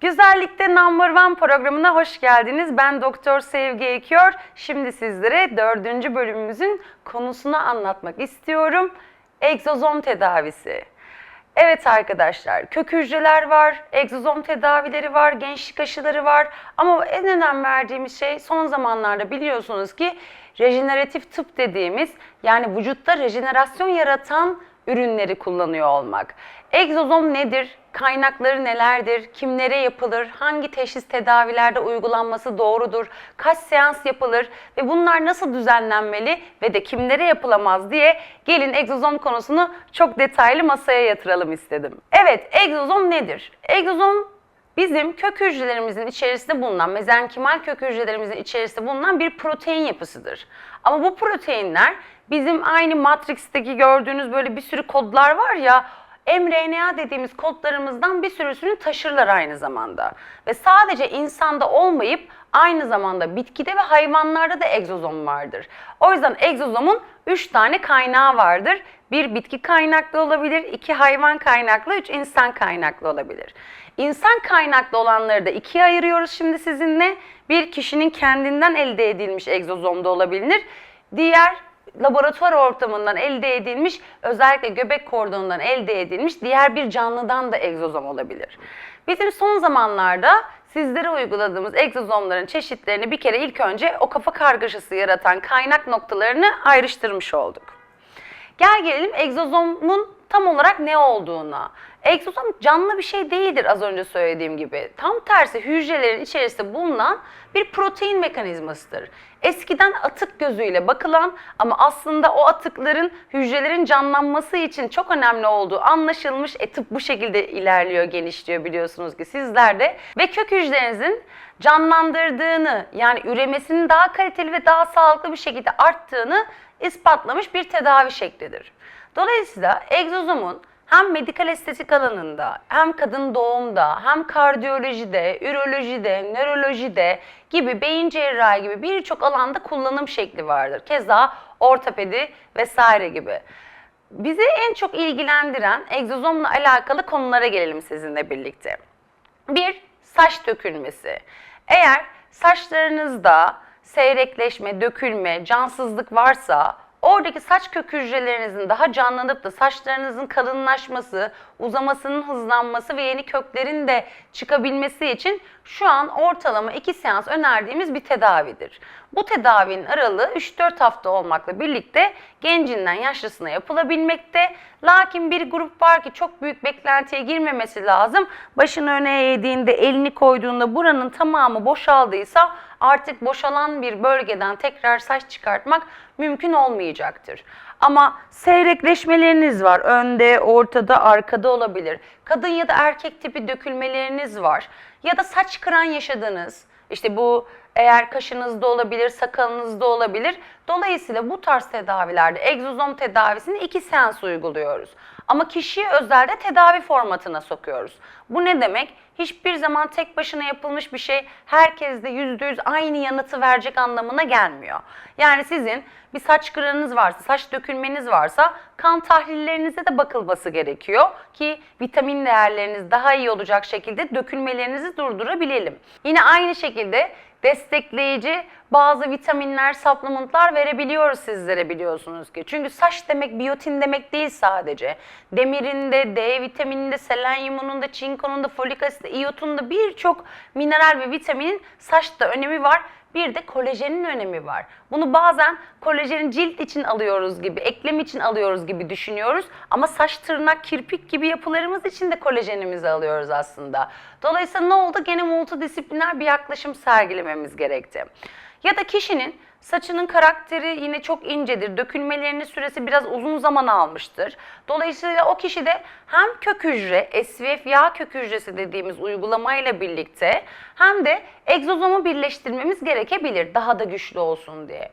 Güzellikte Number One programına hoş geldiniz. Ben Doktor Sevgi Ekiyor. Şimdi sizlere dördüncü bölümümüzün konusunu anlatmak istiyorum. Egzozom tedavisi. Evet arkadaşlar, kök hücreler var, egzozom tedavileri var, gençlik aşıları var. Ama en önem verdiğimiz şey son zamanlarda biliyorsunuz ki rejeneratif tıp dediğimiz yani vücutta rejenerasyon yaratan ürünleri kullanıyor olmak. Egzozom nedir? Kaynakları nelerdir? Kimlere yapılır? Hangi teşhis tedavilerde uygulanması doğrudur? Kaç seans yapılır? Ve bunlar nasıl düzenlenmeli ve de kimlere yapılamaz diye gelin egzozom konusunu çok detaylı masaya yatıralım istedim. Evet, egzozom nedir? Egzozom bizim kök hücrelerimizin içerisinde bulunan, mezenkimal kök hücrelerimizin içerisinde bulunan bir protein yapısıdır. Ama bu proteinler bizim aynı Matrix'teki gördüğünüz böyle bir sürü kodlar var ya, mRNA dediğimiz kodlarımızdan bir sürüsünü taşırlar aynı zamanda. Ve sadece insanda olmayıp aynı zamanda bitkide ve hayvanlarda da egzozom vardır. O yüzden egzozomun 3 tane kaynağı vardır. Bir bitki kaynaklı olabilir, iki hayvan kaynaklı, üç insan kaynaklı olabilir. İnsan kaynaklı olanları da ikiye ayırıyoruz şimdi sizinle. Bir kişinin kendinden elde edilmiş egzozomda olabilir. Diğer laboratuvar ortamından elde edilmiş, özellikle göbek kordonundan elde edilmiş diğer bir canlıdan da egzozom olabilir. Bizim son zamanlarda sizlere uyguladığımız egzozomların çeşitlerini bir kere ilk önce o kafa kargaşası yaratan kaynak noktalarını ayrıştırmış olduk. Gel gelelim egzozomun tam olarak ne olduğuna. Egzozom canlı bir şey değildir az önce söylediğim gibi. Tam tersi hücrelerin içerisinde bulunan bir protein mekanizmasıdır. Eskiden atık gözüyle bakılan ama aslında o atıkların hücrelerin canlanması için çok önemli olduğu anlaşılmış. E bu şekilde ilerliyor, genişliyor biliyorsunuz ki sizler de. Ve kök hücrelerinizin canlandırdığını yani üremesinin daha kaliteli ve daha sağlıklı bir şekilde arttığını ispatlamış bir tedavi şeklidir. Dolayısıyla egzozomun hem medikal estetik alanında, hem kadın doğumda, hem kardiyolojide, ürolojide, nörolojide gibi beyin cerrahi gibi birçok alanda kullanım şekli vardır. Keza ortopedi vesaire gibi. Bizi en çok ilgilendiren egzozomla alakalı konulara gelelim sizinle birlikte. Bir, saç dökülmesi. Eğer saçlarınızda seyrekleşme, dökülme, cansızlık varsa oradaki saç kök hücrelerinizin daha canlanıp da saçlarınızın kalınlaşması, uzamasının hızlanması ve yeni köklerin de çıkabilmesi için şu an ortalama 2 seans önerdiğimiz bir tedavidir. Bu tedavinin aralığı 3-4 hafta olmakla birlikte gencinden yaşlısına yapılabilmekte. Lakin bir grup var ki çok büyük beklentiye girmemesi lazım. Başını öne eğdiğinde, elini koyduğunda buranın tamamı boşaldıysa artık boşalan bir bölgeden tekrar saç çıkartmak mümkün olmayacaktır. Ama seyrekleşmeleriniz var. Önde, ortada, arkada olabilir. Kadın ya da erkek tipi dökülmeleriniz var. Ya da saç kıran yaşadınız. İşte bu eğer kaşınızda olabilir, sakalınızda olabilir. Dolayısıyla bu tarz tedavilerde egzozom tedavisini iki seans uyguluyoruz. Ama kişiye özelde tedavi formatına sokuyoruz. Bu ne demek? Hiçbir zaman tek başına yapılmış bir şey herkeste yüzde yüz aynı yanıtı verecek anlamına gelmiyor. Yani sizin bir saç kıranınız varsa, saç dökülmeniz varsa kan tahlillerinize de bakılması gerekiyor ki vitamin değerleriniz daha iyi olacak şekilde dökülmelerinizi durdurabilelim. Yine aynı şekilde destekleyici bazı vitaminler, supplementlar verebiliyoruz sizlere biliyorsunuz ki. Çünkü saç demek biyotin demek değil sadece. Demirinde, D vitamininde, selenyumununda, çinkonunda, folik asitinde, iyotunda birçok mineral ve vitaminin saçta önemi var. Bir de kolajenin önemi var. Bunu bazen kolajenin cilt için alıyoruz gibi, eklem için alıyoruz gibi düşünüyoruz. Ama saç, tırnak, kirpik gibi yapılarımız için de kolajenimizi alıyoruz aslında. Dolayısıyla ne oldu? Gene multidisipliner bir yaklaşım sergilememiz gerekti. Ya da kişinin saçının karakteri yine çok incedir. Dökülmelerinin süresi biraz uzun zaman almıştır. Dolayısıyla o kişide hem kök hücre, SVF yağ kök hücresi dediğimiz uygulamayla birlikte hem de egzozomu birleştirmemiz gerekebilir daha da güçlü olsun diye.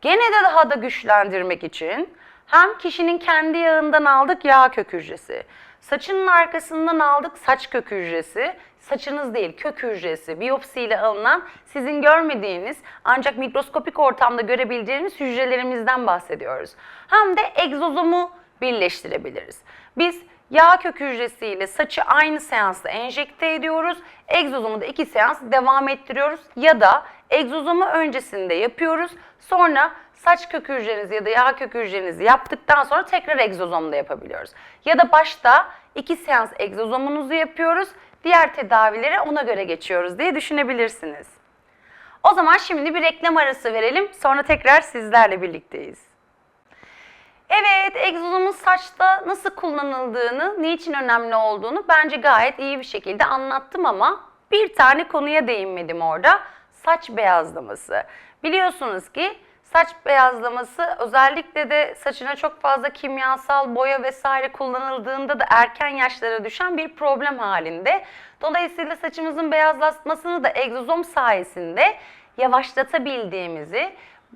Gene de daha da güçlendirmek için hem kişinin kendi yağından aldık yağ kök hücresi, saçının arkasından aldık saç kök hücresi, saçınız değil kök hücresi biyopsiyle alınan sizin görmediğiniz ancak mikroskopik ortamda görebileceğiniz hücrelerimizden bahsediyoruz. Hem de egzozomu birleştirebiliriz. Biz Yağ kök hücresiyle saçı aynı seansta enjekte ediyoruz. Egzozomu da iki seans devam ettiriyoruz. Ya da egzozomu öncesinde yapıyoruz. Sonra saç kök hücrenizi ya da yağ kök hücrenizi yaptıktan sonra tekrar egzozomda yapabiliyoruz. Ya da başta iki seans egzozomunuzu yapıyoruz. Diğer tedavilere ona göre geçiyoruz diye düşünebilirsiniz. O zaman şimdi bir reklam arası verelim. Sonra tekrar sizlerle birlikteyiz. Evet, egzozomun saçta nasıl kullanıldığını, niçin önemli olduğunu bence gayet iyi bir şekilde anlattım ama bir tane konuya değinmedim orada. Saç beyazlaması. Biliyorsunuz ki saç beyazlaması özellikle de saçına çok fazla kimyasal boya vesaire kullanıldığında da erken yaşlara düşen bir problem halinde. Dolayısıyla saçımızın beyazlatmasını da egzozom sayesinde yavaşlatabildiğimizi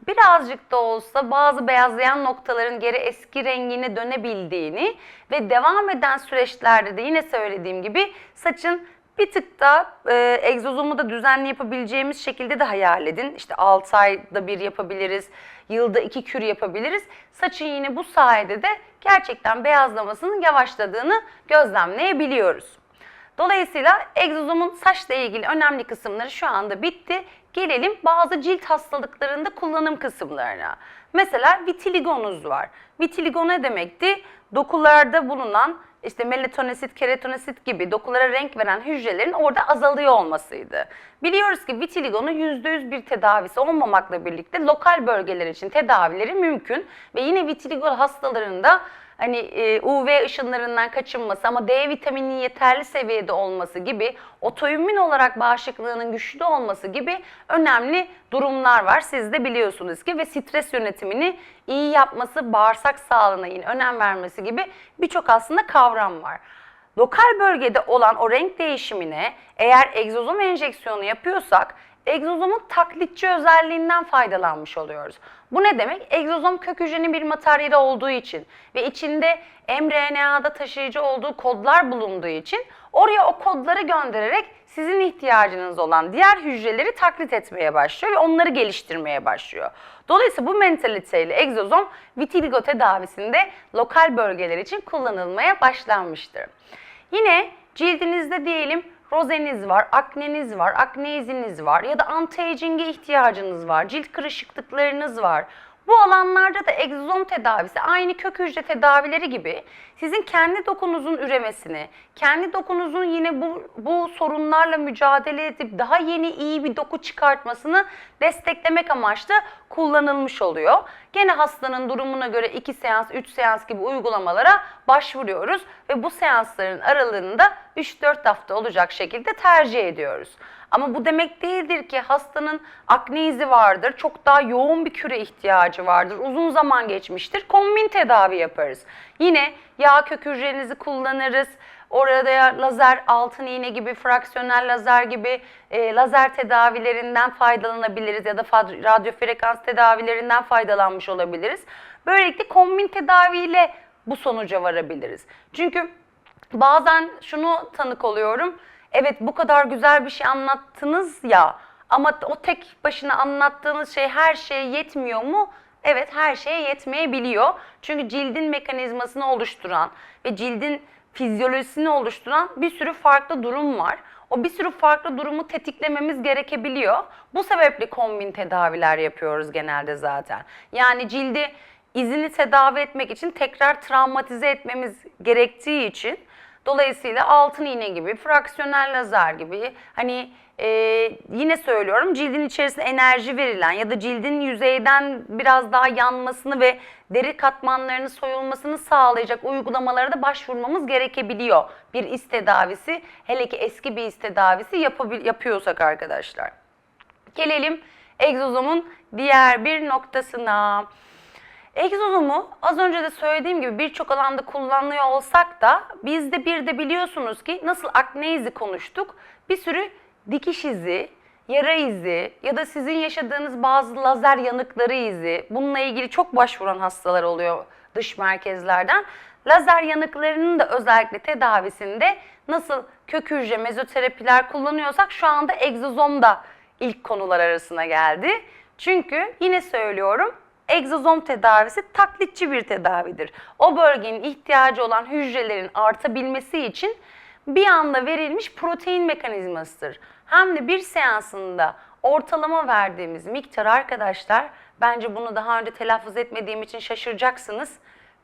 birazcık da olsa bazı beyazlayan noktaların geri eski rengine dönebildiğini ve devam eden süreçlerde de yine söylediğim gibi saçın bir tık da e, egzozomu da düzenli yapabileceğimiz şekilde de hayal edin. İşte 6 ayda bir yapabiliriz, yılda iki kür yapabiliriz. Saçın yine bu sayede de gerçekten beyazlamasının yavaşladığını gözlemleyebiliyoruz. Dolayısıyla egzozomun saçla ilgili önemli kısımları şu anda bitti. Gelelim bazı cilt hastalıklarında kullanım kısımlarına. Mesela vitiligonuz var. Vitiligo ne demekti? Dokularda bulunan işte melatonosit, keratonosit gibi dokulara renk veren hücrelerin orada azalıyor olmasıydı. Biliyoruz ki vitiligonun %100 bir tedavisi olmamakla birlikte lokal bölgeler için tedavileri mümkün ve yine vitiligo hastalarında hani e, UV ışınlarından kaçınması ama D vitamininin yeterli seviyede olması gibi otoimmün olarak bağışıklığının güçlü olması gibi önemli durumlar var. Siz de biliyorsunuz ki ve stres yönetimini iyi yapması, bağırsak sağlığına yine önem vermesi gibi birçok aslında kavram var. Lokal bölgede olan o renk değişimine eğer egzozom enjeksiyonu yapıyorsak egzozomun taklitçi özelliğinden faydalanmış oluyoruz. Bu ne demek? Egzozom kök hücrenin bir materyali olduğu için ve içinde mRNA'da taşıyıcı olduğu kodlar bulunduğu için oraya o kodları göndererek sizin ihtiyacınız olan diğer hücreleri taklit etmeye başlıyor ve onları geliştirmeye başlıyor. Dolayısıyla bu mentaliteyle egzozom vitiligo tedavisinde lokal bölgeler için kullanılmaya başlanmıştır. Yine cildinizde diyelim rozeniz var, akneniz var, akne iziniz var ya da anti-aging'e ihtiyacınız var, cilt kırışıklıklarınız var. Bu alanlarda da egzozom tedavisi aynı kök hücre tedavileri gibi sizin kendi dokunuzun üremesini, kendi dokunuzun yine bu, bu sorunlarla mücadele edip daha yeni iyi bir doku çıkartmasını desteklemek amaçlı kullanılmış oluyor. Gene hastanın durumuna göre 2 seans, 3 seans gibi uygulamalara başvuruyoruz ve bu seansların aralığında 3-4 hafta olacak şekilde tercih ediyoruz. Ama bu demek değildir ki hastanın akne izi vardır, çok daha yoğun bir küre ihtiyacı vardır, uzun zaman geçmiştir. Kombin tedavi yaparız. Yine yağ kök hücrenizi kullanırız. Orada lazer, altın iğne gibi, fraksiyonel lazer gibi e, lazer tedavilerinden faydalanabiliriz ya da radyo frekans tedavilerinden faydalanmış olabiliriz. Böylelikle kombin tedaviyle bu sonuca varabiliriz. Çünkü bazen şunu tanık oluyorum. Evet bu kadar güzel bir şey anlattınız ya ama o tek başına anlattığınız şey her şeye yetmiyor mu? Evet her şeye yetmeyebiliyor. Çünkü cildin mekanizmasını oluşturan ve cildin fizyolojisini oluşturan bir sürü farklı durum var. O bir sürü farklı durumu tetiklememiz gerekebiliyor. Bu sebeple kombin tedaviler yapıyoruz genelde zaten. Yani cildi izini tedavi etmek için tekrar travmatize etmemiz gerektiği için Dolayısıyla altın iğne gibi, fraksiyonel lazer gibi hani e, yine söylüyorum cildin içerisine enerji verilen ya da cildin yüzeyden biraz daha yanmasını ve deri katmanlarının soyulmasını sağlayacak uygulamalara da başvurmamız gerekebiliyor. Bir is tedavisi hele ki eski bir is tedavisi yapıyorsak arkadaşlar. Gelelim egzozomun diğer bir noktasına. Egzozomu az önce de söylediğim gibi birçok alanda kullanılıyor olsak da bizde bir de biliyorsunuz ki nasıl akne izi konuştuk. Bir sürü dikiş izi, yara izi ya da sizin yaşadığınız bazı lazer yanıkları izi bununla ilgili çok başvuran hastalar oluyor dış merkezlerden. Lazer yanıklarının da özellikle tedavisinde nasıl kök hücre mezoterapiler kullanıyorsak şu anda egzozom da ilk konular arasına geldi. Çünkü yine söylüyorum egzozom tedavisi taklitçi bir tedavidir. O bölgenin ihtiyacı olan hücrelerin artabilmesi için bir anda verilmiş protein mekanizmasıdır. Hem de bir seansında ortalama verdiğimiz miktar arkadaşlar, bence bunu daha önce telaffuz etmediğim için şaşıracaksınız.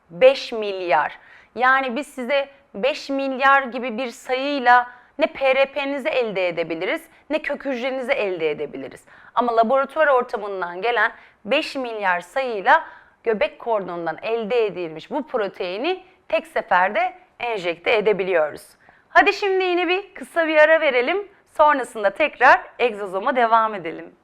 5 milyar. Yani biz size 5 milyar gibi bir sayıyla ne PRP'nizi elde edebiliriz ne kök hücrenizi elde edebiliriz. Ama laboratuvar ortamından gelen 5 milyar sayıyla göbek kordonundan elde edilmiş bu proteini tek seferde enjekte edebiliyoruz. Hadi şimdi yine bir kısa bir ara verelim. Sonrasında tekrar egzozoma devam edelim.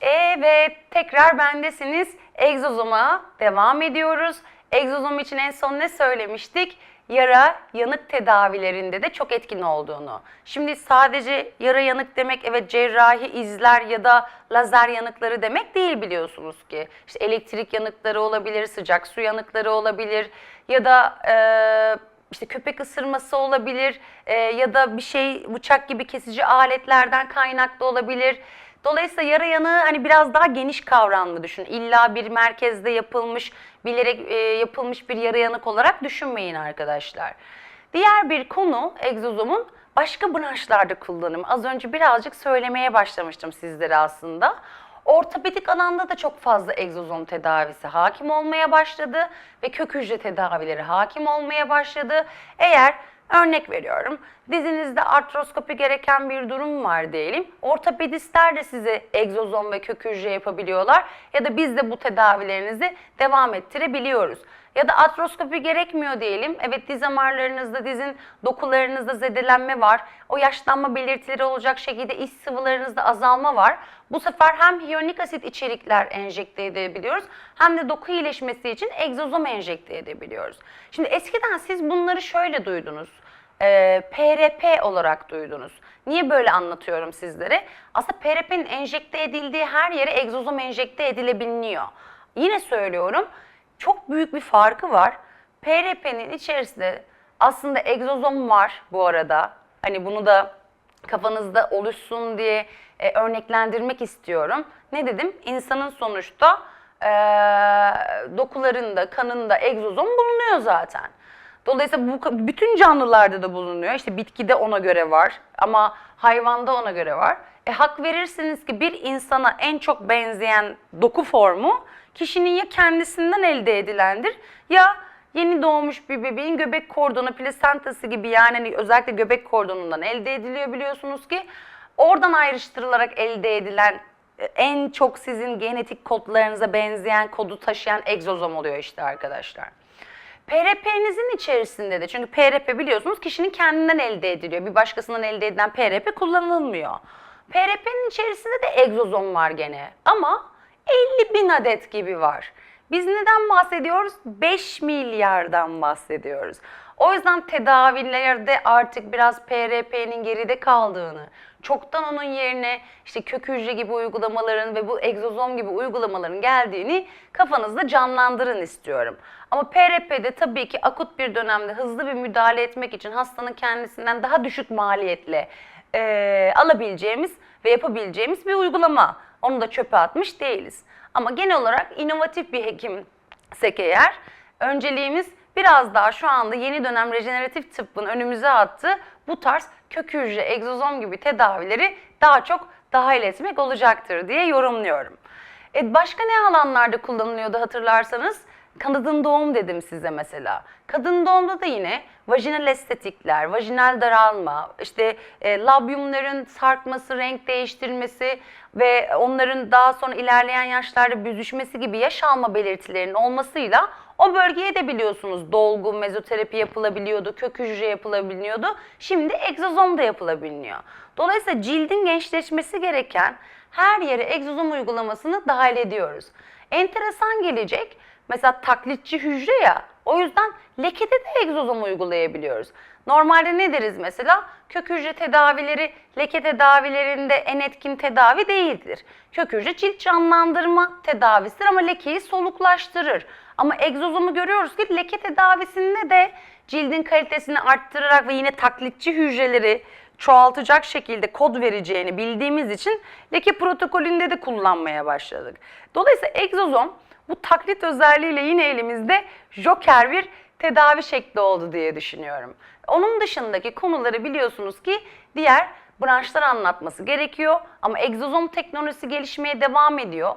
Evet, tekrar bendesiniz. Egzozoma devam ediyoruz. Egzozom için en son ne söylemiştik? Yara, yanık tedavilerinde de çok etkin olduğunu. Şimdi sadece yara yanık demek evet cerrahi izler ya da lazer yanıkları demek değil biliyorsunuz ki. İşte elektrik yanıkları olabilir, sıcak su yanıkları olabilir ya da eee işte köpek ısırması olabilir e, ya da bir şey bıçak gibi kesici aletlerden kaynaklı olabilir. Dolayısıyla yara yanığı hani biraz daha geniş kavramlı düşün. İlla bir merkezde yapılmış, bilerek e, yapılmış bir yara yanık olarak düşünmeyin arkadaşlar. Diğer bir konu egzozomun başka branşlarda kullanımı. Az önce birazcık söylemeye başlamıştım sizlere aslında. Ortopedik alanda da çok fazla egzozom tedavisi hakim olmaya başladı ve kök hücre tedavileri hakim olmaya başladı. Eğer örnek veriyorum dizinizde artroskopi gereken bir durum var diyelim. Ortopedistler de size egzozom ve kök hücre yapabiliyorlar ya da biz de bu tedavilerinizi devam ettirebiliyoruz. Ya da artroskopi gerekmiyor diyelim. Evet diz damarlarınızda, dizin dokularınızda zedelenme var. O yaşlanma belirtileri olacak şekilde iç sıvılarınızda azalma var. Bu sefer hem hyaluronik asit içerikler enjekte edebiliyoruz hem de doku iyileşmesi için egzozom enjekte edebiliyoruz. Şimdi eskiden siz bunları şöyle duydunuz. Ee, PRP olarak duydunuz. Niye böyle anlatıyorum sizlere? Aslında PRP'nin enjekte edildiği her yere egzozom enjekte edilebiliyor. Yine söylüyorum çok büyük bir farkı var. PRP'nin içerisinde aslında egzozom var bu arada. Hani bunu da kafanızda oluşsun diye e, örneklendirmek istiyorum. Ne dedim? İnsanın sonuçta e, dokularında, kanında egzozom bulunuyor zaten. Dolayısıyla bu bütün canlılarda da bulunuyor. İşte bitkide ona göre var ama hayvanda ona göre var. E hak verirsiniz ki bir insana en çok benzeyen doku formu kişinin ya kendisinden elde edilendir ya yeni doğmuş bir bebeğin göbek kordonu, plasentası gibi yani hani özellikle göbek kordonundan elde ediliyor biliyorsunuz ki. Oradan ayrıştırılarak elde edilen e, en çok sizin genetik kodlarınıza benzeyen kodu taşıyan egzozom oluyor işte arkadaşlar. PRP'nizin içerisinde de çünkü PRP biliyorsunuz kişinin kendinden elde ediliyor. Bir başkasından elde edilen PRP kullanılmıyor. PRP'nin içerisinde de egzozom var gene ama 50 bin adet gibi var. Biz neden bahsediyoruz? 5 milyardan bahsediyoruz. O yüzden tedavilerde artık biraz PRP'nin geride kaldığını, çoktan onun yerine işte kök hücre gibi uygulamaların ve bu egzozom gibi uygulamaların geldiğini kafanızda canlandırın istiyorum. Ama PRP'de tabii ki akut bir dönemde hızlı bir müdahale etmek için hastanın kendisinden daha düşük maliyetle e, alabileceğimiz ve yapabileceğimiz bir uygulama. Onu da çöpe atmış değiliz. Ama genel olarak inovatif bir hekimsek eğer önceliğimiz biraz daha şu anda yeni dönem rejeneratif tıbbın önümüze attığı bu tarz kök hücre, egzozom gibi tedavileri daha çok dahil etmek olacaktır diye yorumluyorum. E başka ne alanlarda kullanılıyordu hatırlarsanız? Kadın doğum dedim size mesela. Kadın doğumda da yine vajinal estetikler, vajinal daralma, işte e, labyumların sarkması, renk değiştirmesi ve onların daha sonra ilerleyen yaşlarda büzüşmesi gibi yaş alma belirtilerinin olmasıyla o bölgeye de biliyorsunuz dolgu, mezoterapi yapılabiliyordu, kök hücre yapılabiliyordu. Şimdi egzozom da yapılabiliyor. Dolayısıyla cildin gençleşmesi gereken her yere egzozom uygulamasını dahil ediyoruz. Enteresan gelecek. Mesela taklitçi hücre ya. O yüzden lekede de egzozom uygulayabiliyoruz. Normalde ne deriz mesela? Kök hücre tedavileri leke tedavilerinde en etkin tedavi değildir. Kök hücre cilt canlandırma tedavisidir ama lekeyi soluklaştırır. Ama egzozomu görüyoruz ki leke tedavisinde de cildin kalitesini arttırarak ve yine taklitçi hücreleri çoğaltacak şekilde kod vereceğini bildiğimiz için leke protokolünde de kullanmaya başladık. Dolayısıyla egzozom bu taklit özelliğiyle yine elimizde joker bir tedavi şekli oldu diye düşünüyorum. Onun dışındaki konuları biliyorsunuz ki diğer branşlar anlatması gerekiyor ama egzozom teknolojisi gelişmeye devam ediyor.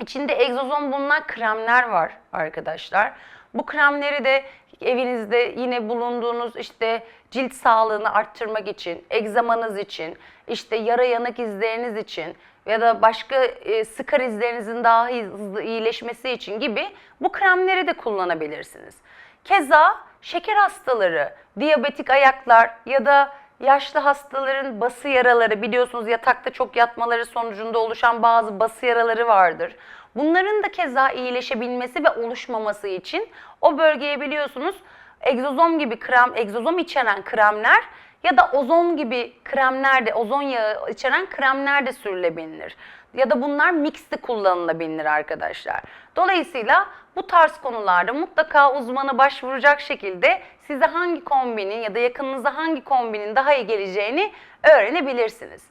İçinde egzozom bulunan kremler var arkadaşlar. Bu kremleri de evinizde yine bulunduğunuz işte cilt sağlığını arttırmak için, egzamanız için, işte yara yanık izleriniz için ya da başka e, sıkar izlerinizin daha hızlı iyileşmesi için gibi bu kremleri de kullanabilirsiniz. Keza şeker hastaları, diyabetik ayaklar ya da yaşlı hastaların bası yaraları biliyorsunuz yatakta çok yatmaları sonucunda oluşan bazı bası yaraları vardır. Bunların da keza iyileşebilmesi ve oluşmaması için o bölgeye biliyorsunuz egzozom gibi krem, egzozom içeren kremler ya da ozon gibi kremler de, ozon yağı içeren kremler de sürülebilir. Ya da bunlar mixte kullanılabilir arkadaşlar. Dolayısıyla bu tarz konularda mutlaka uzmana başvuracak şekilde size hangi kombinin ya da yakınınıza hangi kombinin daha iyi geleceğini öğrenebilirsiniz.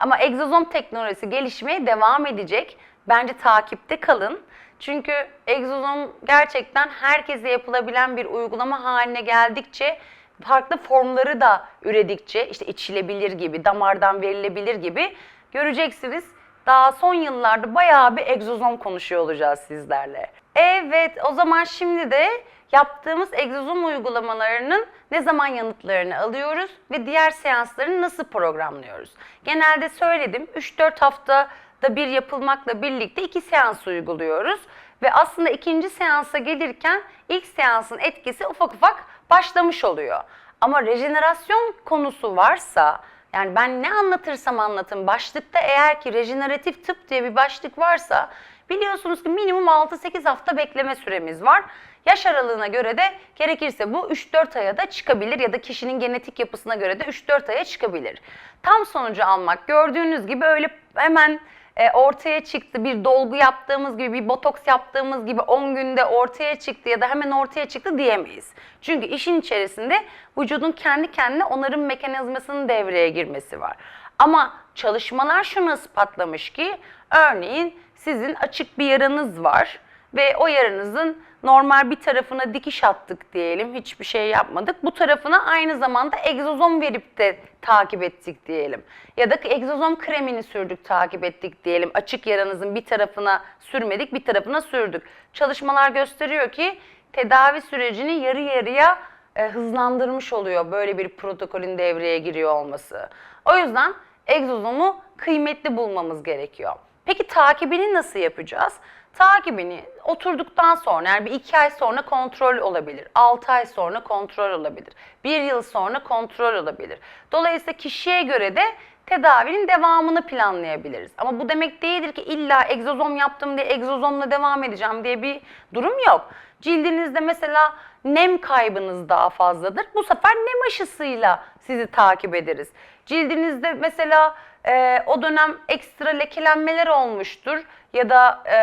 Ama egzozom teknolojisi gelişmeye devam edecek. Bence takipte kalın. Çünkü egzozom gerçekten herkese yapılabilen bir uygulama haline geldikçe farklı formları da üredikçe işte içilebilir gibi, damardan verilebilir gibi göreceksiniz. Daha son yıllarda bayağı bir egzozom konuşuyor olacağız sizlerle. Evet o zaman şimdi de yaptığımız egzozom uygulamalarının ne zaman yanıtlarını alıyoruz ve diğer seansları nasıl programlıyoruz? Genelde söyledim 3-4 haftada bir yapılmakla birlikte iki seans uyguluyoruz. Ve aslında ikinci seansa gelirken ilk seansın etkisi ufak ufak başlamış oluyor. Ama rejenerasyon konusu varsa yani ben ne anlatırsam anlatın başlıkta eğer ki rejeneratif tıp diye bir başlık varsa biliyorsunuz ki minimum 6-8 hafta bekleme süremiz var. Yaş aralığına göre de gerekirse bu 3-4 aya da çıkabilir ya da kişinin genetik yapısına göre de 3-4 aya çıkabilir. Tam sonucu almak gördüğünüz gibi öyle hemen e, ortaya çıktı bir dolgu yaptığımız gibi bir botoks yaptığımız gibi 10 günde ortaya çıktı ya da hemen ortaya çıktı diyemeyiz. Çünkü işin içerisinde vücudun kendi kendine onarım mekanizmasının devreye girmesi var. Ama çalışmalar şunu ispatlamış ki örneğin sizin açık bir yaranız var ve o yaranızın normal bir tarafına dikiş attık diyelim, hiçbir şey yapmadık. Bu tarafına aynı zamanda egzozom verip de takip ettik diyelim. Ya da egzozom kremini sürdük, takip ettik diyelim. Açık yaranızın bir tarafına sürmedik, bir tarafına sürdük. Çalışmalar gösteriyor ki tedavi sürecini yarı yarıya e, hızlandırmış oluyor böyle bir protokolün devreye giriyor olması. O yüzden egzozomu kıymetli bulmamız gerekiyor. Peki takibini nasıl yapacağız? Takibini oturduktan sonra yani bir iki ay sonra kontrol olabilir. Altı ay sonra kontrol olabilir. Bir yıl sonra kontrol olabilir. Dolayısıyla kişiye göre de tedavinin devamını planlayabiliriz. Ama bu demek değildir ki illa egzozom yaptım diye egzozomla devam edeceğim diye bir durum yok. Cildinizde mesela nem kaybınız daha fazladır. Bu sefer nem aşısıyla sizi takip ederiz. Cildinizde mesela e, o dönem ekstra lekelenmeler olmuştur ya da e,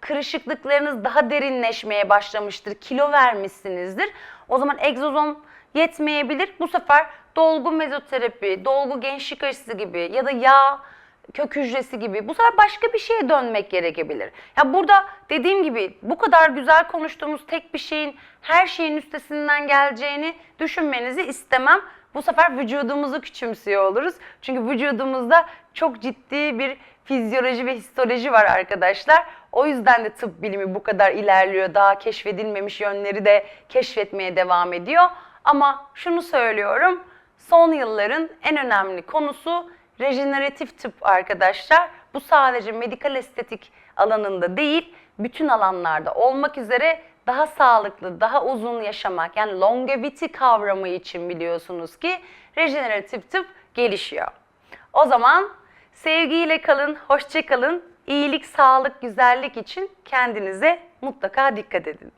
kırışıklıklarınız daha derinleşmeye başlamıştır, kilo vermişsinizdir. O zaman egzozom yetmeyebilir. Bu sefer dolgu mezoterapi, dolgu gençlik aşısı gibi ya da yağ kök hücresi gibi bu sefer başka bir şeye dönmek gerekebilir. Ya burada dediğim gibi bu kadar güzel konuştuğumuz tek bir şeyin her şeyin üstesinden geleceğini düşünmenizi istemem. Bu sefer vücudumuzu küçümsüyor oluruz. Çünkü vücudumuzda çok ciddi bir fizyoloji ve histoloji var arkadaşlar. O yüzden de tıp bilimi bu kadar ilerliyor. Daha keşfedilmemiş yönleri de keşfetmeye devam ediyor. Ama şunu söylüyorum. Son yılların en önemli konusu rejeneratif tıp arkadaşlar. Bu sadece medikal estetik alanında değil, bütün alanlarda olmak üzere daha sağlıklı, daha uzun yaşamak yani longevity kavramı için biliyorsunuz ki rejeneratif tıp gelişiyor. O zaman sevgiyle kalın, hoşça kalın. İyilik, sağlık, güzellik için kendinize mutlaka dikkat edin.